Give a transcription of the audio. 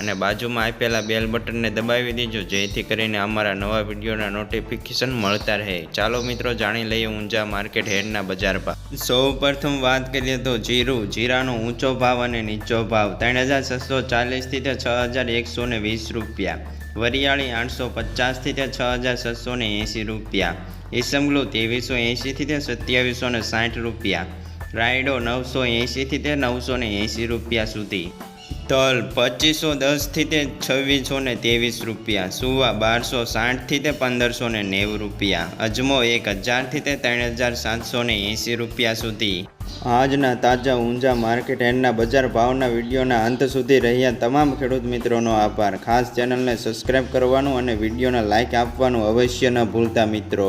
અને બાજુમાં આપેલા બેલ બટનને દબાવી દેજો, જેથી કરીને અમારા નવા વિડીયોના નોટિફિકેશન મળતા રહે. ચાલો મિત્રો, જાણી લઈએ ઊંઝા માર્કેટ હેડના બજાર ભાવ. સૌ પ્રથમ વાત કરીએ તો જીરું. જીરાનો ઊંચો ભાવ અને નીચો ભાવ. ત્રણ હજાર છસો ચાલીસથી તે છ હજાર એકસો ને વીસ રૂપિયા. વરિયાળી આઠસો પચાસથી તે છ હજાર છસો ને એંસી રૂપિયા. ઈસમગ્લુ ત્રેવીસો એંશીથી તે સત્યાવીસો ને સાઠ રૂપિયા. રાયડો નવસો એંશીથી તે નવસો ને એંસી રૂપિયા સુધી. તલ પચીસો દસથી તે છવ્વીસો ને ત્રેવીસ રૂપિયા, સુવા બારસો સાઠથી તે પંદરસો ને નેવું રૂપિયા, અજમો એક હજારથી તે ત્રણ હજાર સાતસો ને એંસી રૂપિયા સુધી. આજના તાજા ઊંઝા માર્કેટ એન્ડના બજાર ભાવના વિડીયોના અંત સુધી રહ્યા તમામ ખેડૂત મિત્રોનો આભાર. ખાસ ચેનલને સબસ્ક્રાઈબ કરવાનું અને વિડીયોને લાઇક આપવાનું અવશ્ય ન ભૂલતા મિત્રો.